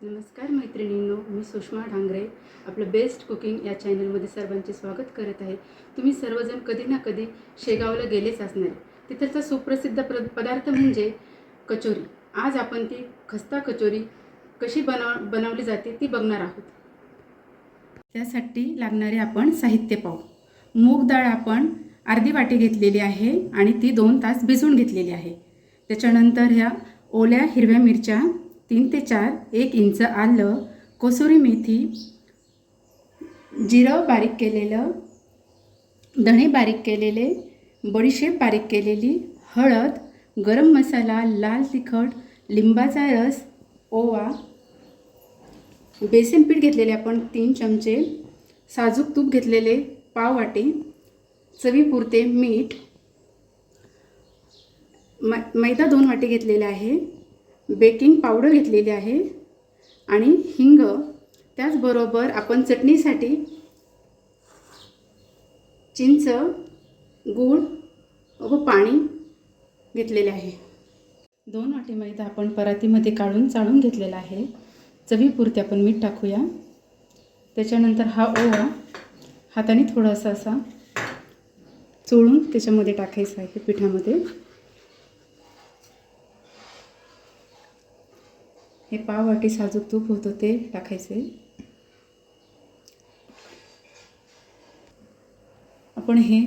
नमस्कार मैत्रिणींनो मी सुषमा ढांगरे आपलं बेस्ट कुकिंग या चॅनलमध्ये सर्वांचे स्वागत करत आहे. तुम्ही सर्वजण कधी ना कधी शेगावला गेलेच असणार. तिथलचा सुप्रसिद्ध प्र पदार्थ म्हणजे कचोरी. आज आपण ती खस्ता कचोरी कशी बनव बनवली जाते ती बघणार आहोत. त्यासाठी लागणारे आपण साहित्य पाहू. मूग डाळ आपण अर्धी वाटी घेतलेली आहे आणि ती दोन तास भिजवून घेतलेली आहे. त्याच्यानंतर ह्या ओल्या हिरव्या मिरच्या तीन ते चार एक इंच आलं कसुरी मेथी जिरं बारीक केलेलं धणे बारीक केलेले बडीशेप बारीक केलेली हळद गरम मसाला लाल तिखट लिंबाचा रस ओवा बेसन पीठ घेतलेले आपण तीन चमचे साजूक तूप घेतलेले पाव वाटी चवीपुरते मीठ मै मैदा दोन वाटी घेतलेला आहे. बेकिंग पावडर घेतलेली आहे आणि हिंग त्याचबरोबर आपण चटणीसाठी चिंच गूळ व पाणी घेतलेले आहे. दोन वाटी मैदा आपण परातीमध्ये काढून चाळून घेतलेला आहे. चवीपुरते आपण मीठ टाकूया. त्याच्यानंतर हा ओवा हाताने थोडासा असा चोळून त्याच्यामध्ये टाकायचा आहे पिठामध्ये. हे पाव वाटी साजूक तूप होतं ते टाकायचे. आपण हे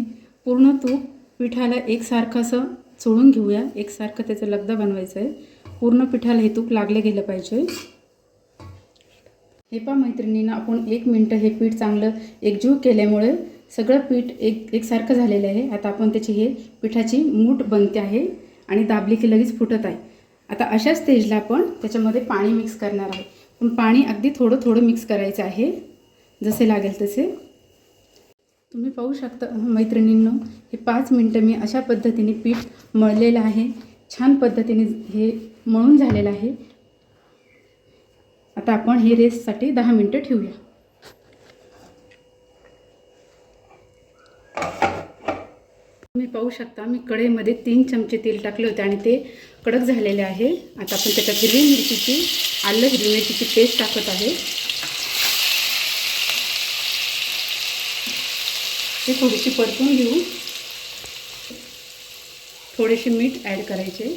पूर्ण तूप पिठाला एकसारखं असं चोळून घेऊया. एकसारखं त्याचं लगदा बनवायचं आहे पूर्ण पिठाला हे तूप लागलं गेलं पाहिजे. हे पा मैत्रिणींना आपण एक मिनटं हे पीठ चांगलं एकजीव केल्यामुळे सगळं पीठ एक एकसारखं झालेलं आहे. आता आपण त्याची हे पिठाची मूठ बनते आहे आणि दाबली की लगेच फुटत आहे. आता अशा स्टेजला आपण त्याच्यामध्ये पाणी मिक्स करणार आहे. पण पाणी अगदी थोडं थोडं मिक्स करायचं आहे. जसे लागेल तसे. तुम्ही पाहू शकता मैत्रिणींनो हे पाच मिनटं मी अशा पद्धतीने पीठ मळलेलं आहे. छान पद्धतीने हे मळून झालेलं आहे. आता आपण हे रेससाठी दहा मिनटं ठेवूया. तुम्ही पाहू शकता मी कढईमध्ये तीन चमचे तेल टाकले होते आणि ते कडक झालेले आहे. आता आपण त्याच्यात हिरवी मिरचीची आलं हिरवी मिरचीची पेस्ट टाकत आहे. ते थोडीशी परतून घेऊ. थोडेसे मीठ ॲड करायचे.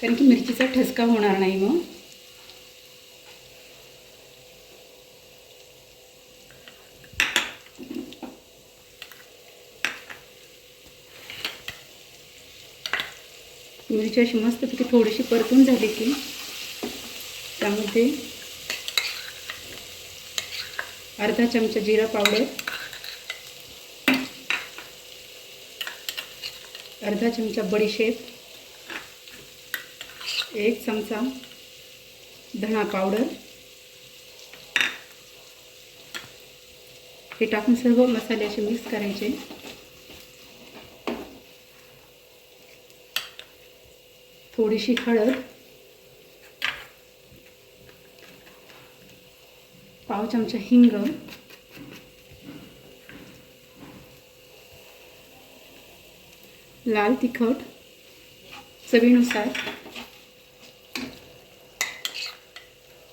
कारण की मिरचीचा ठसका होणार नाही मग. मिरची अशी मस्तपैकी थोडीशी परतून झाली की त्यामध्ये अर्धा चमचा जिरा पावडर अर्धा चमचा बडीशेप एक चमचा धणा पावडर. हे टाकून सर्व मसाले असे मिक्स करायचे. थोडीशी हळद. पाव चमचा हिंग. लाल तिखट चवीनुसार.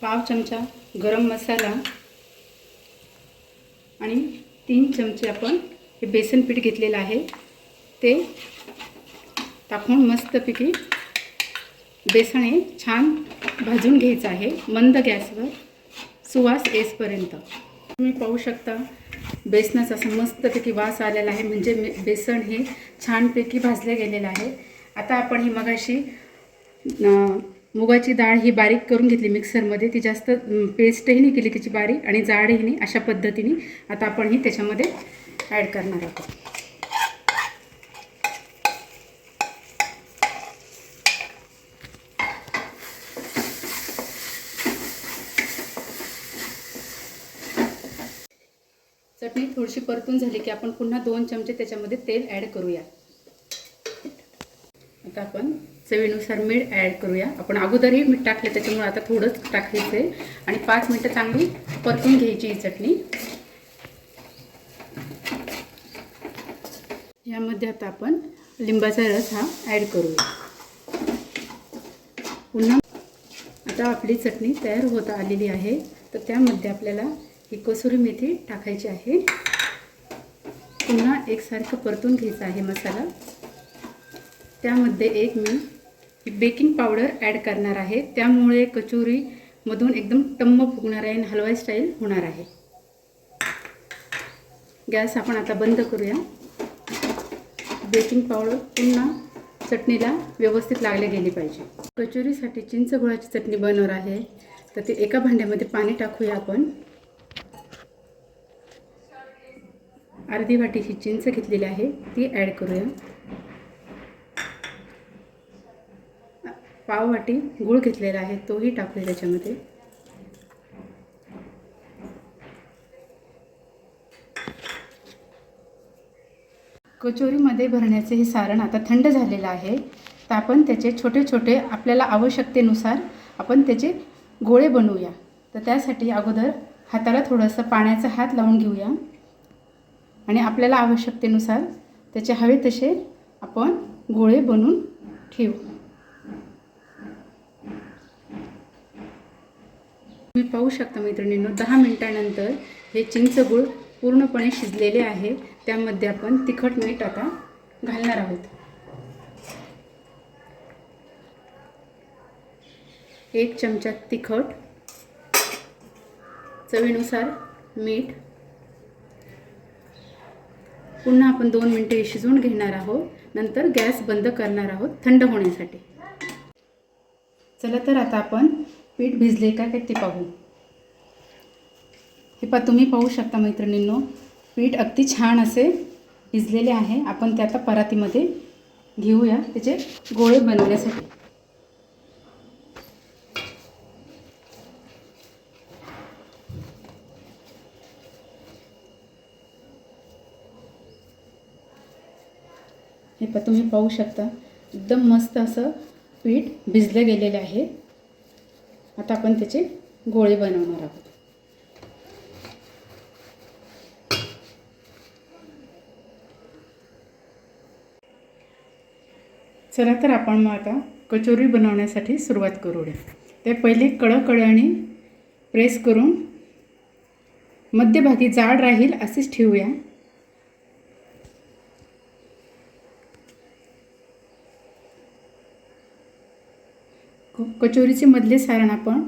पाव चमचा गरम मसाला. आणि तीन चमचे आपण हे बेसन पीठ घेतलेलं आहे. ते टाकून मस्तपैकी बेसन हे छान भाजून घ्यायचं आहे मंद गॅसवर सुवास येसपर्यंत. तुम्ही पाहू शकता बेसनाचा असं मस्तपैकी वास आलेला आहे म्हणजे मे बेसन हे छानपैकी भाजलं गेलेलं आहे. आता आपण ही मगाशी मुगाची डाळ ही बारीक करून घेतली मिक्सरमध्ये. ती जास्त पेस्टही नाही केली तिची बारीक आणि जाडही नाही अशा पद्धतीने आता आपण ही त्याच्यामध्ये ॲड करणार आहोत चटणी थोडीशी परतून झाली की आपण पुन्हा दोन चमचे त्याच्यामध्ये तेल ॲड करूया. आता आपण चवीनुसार मीठ ॲड करूया. आपण अगोदरही मीठ टाकले त्याच्यामुळे आता थोडंच टाकायचं आहे आणि पाच मिनटं चांगली परतून घ्यायची ही चटणी. यामध्ये आता आपण लिंबाचा रस हा ॲड करूया. पुन्हा आता आपली चटणी तयार होत आलेली आहे. तर त्यामध्ये आपल्याला ही कसुरी मेथी टाकायची आहे. पुन्हा एकसारखं परतून घ्यायचं आहे मसाला. त्यामध्ये एक मी बेकिंग पावडर ॲड करणार आहे. त्यामुळे कचोरीमधून एकदम टम्म फुगणार आहे आणि हलवाई स्टाईल होणार आहे. गॅस आपण आता बंद करूया. बेकिंग पावडर पुन्हा चटणीला व्यवस्थित लागले गेली पाहिजे. कचोरीसाठी चिंच गुळाची चटणी बनवणार आहे. तर ते एका भांड्यामध्ये पाणी टाकूया आपण. अर्धी वाटी ही चिंच घेतलेली आहे ती ॲड करूया. पाव वाटी गूळ घेतलेला आहे तोही टाकूया त्याच्यामध्ये. कचोरीमध्ये भरण्याचे हे सारण आता थंड झालेलं आहे. तर आपण त्याचे छोटे छोटे आपल्याला आवश्यकतेनुसार आपण त्याचे गोळे बनवूया. तर त्यासाठी अगोदर हाताला थोडंसं पाण्याचा हात लावून घेऊया. आणि आपल्याला आवश्यकतेनुसार त्याचे हवे तसे आपण गोळे बनवून ठेवू. तुम्ही पाहू शकता मैत्रिणींनो दहा मिनटानंतर हे चिंच गूळ पूर्णपणे शिजलेले आहे. त्यामध्ये आपण तिखट मीठ आता घालणार आहोत. एक चमचा तिखट चवीनुसार मीठ पुन्हा आपण दोन मिनटे शिजवून घेणार आहोत. नंतर गॅस बंद करणार आहोत थंड होण्यासाठी. चला तर आता आपण पीठ भिजले का काय ते पाहू. हे पा तुम्ही पाहू शकता मैत्रिणींनो पीठ अगदी छान असे भिजलेले आहे. आपण ते आता परातीमध्ये घेऊया. त्याचे गोळे बनवण्यासाठी. हे प तुम्ही पाहू शकता. एकदम मस्त असं पीठ भिजलं गेलेलं आहे. आता आपण त्याचे गोळे बनवणार आहोत. चला तर आपण मग आता कचोरी बनवण्यासाठी सुरुवात करूया. ते पहिले कळकळ्याने प्रेस करून मध्यभागी जाड राहील असेच ठेवूया. कचोरीचे मधले सारण आपण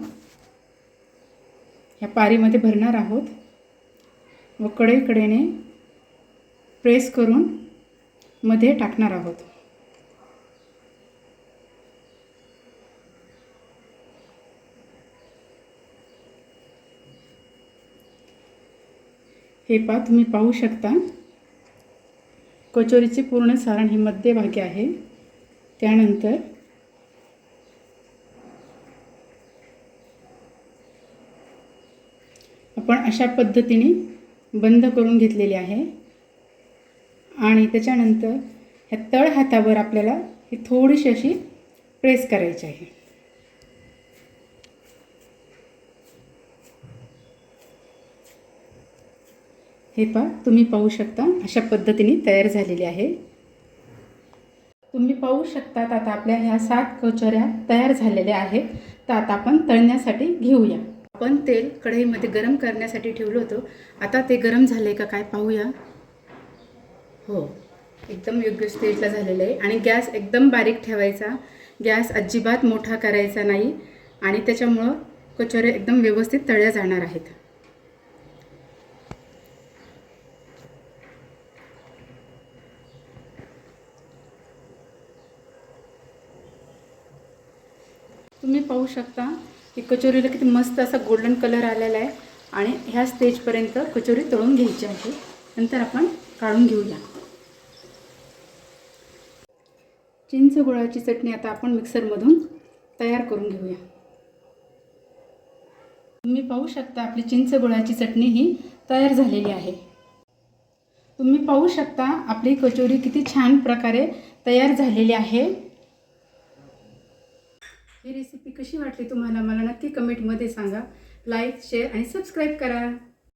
ह्या पारीमध्ये भरणार आहोत व कडेकडेने प्रेस करून मध्ये टाकणार आहोत. हे पा तुम्ही पाहू शकता. कचोरीचे पूर्ण सारण हे मध्यभागी आहे. त्यानंतर आपण अशा पद्धतीने बंद करून घेतलेले आहे. आणि त्याच्यानंतर ह्या तळ हातावर आपल्याला ही थोडीशी अशी प्रेस करायची आहे. हे पा तुम्ही पाहू शकता अशा पद्धतीने तयार झालेली आहे. तुम्ही पाहू शकतात आता आपल्या ह्या सात कचोऱ्या तयार झालेल्या आहेत. तर आता आपण तळण्यासाठी घेऊया. आपण तेल कढईमध्ये गरम करण्यासाठी ठेवलं होतं. आता ते गरम झाले का काय पाहूया. हो एकदम योग्य स्टेजला झालेलं आहे. आणि गॅस एकदम बारीक ठेवायचा. गॅस अजिबात मोठा करायचा नाही. आणि त्याच्यामुळं कचोऱ्या एकदम व्यवस्थित तळल्या जाणार आहेत. तुम्ही पाहू शकता की कचोरीला किती मस्त असा गोल्डन कलर आलेला आहे. आणि ह्या स्टेजपर्यंत कचोरी तळून घ्यायची आहे. नंतर आपण काढून घेऊया. चिंच गुळाची चटणी आता आपण मिक्सरमधून तयार करून घेऊया. तुम्ही पाहू शकता आपली चिंच गुळाची चटणी ही तयार झालेली आहे. तुम्ही पाहू शकता आपली कचोरी किती छान प्रकारे तयार झालेली आहे. ही रेसिपी कशी वाटली तुम्हाला? मला नक्की कमेंटमध्ये सांगा. लाईक शेअर आणि सबस्क्राईब करा.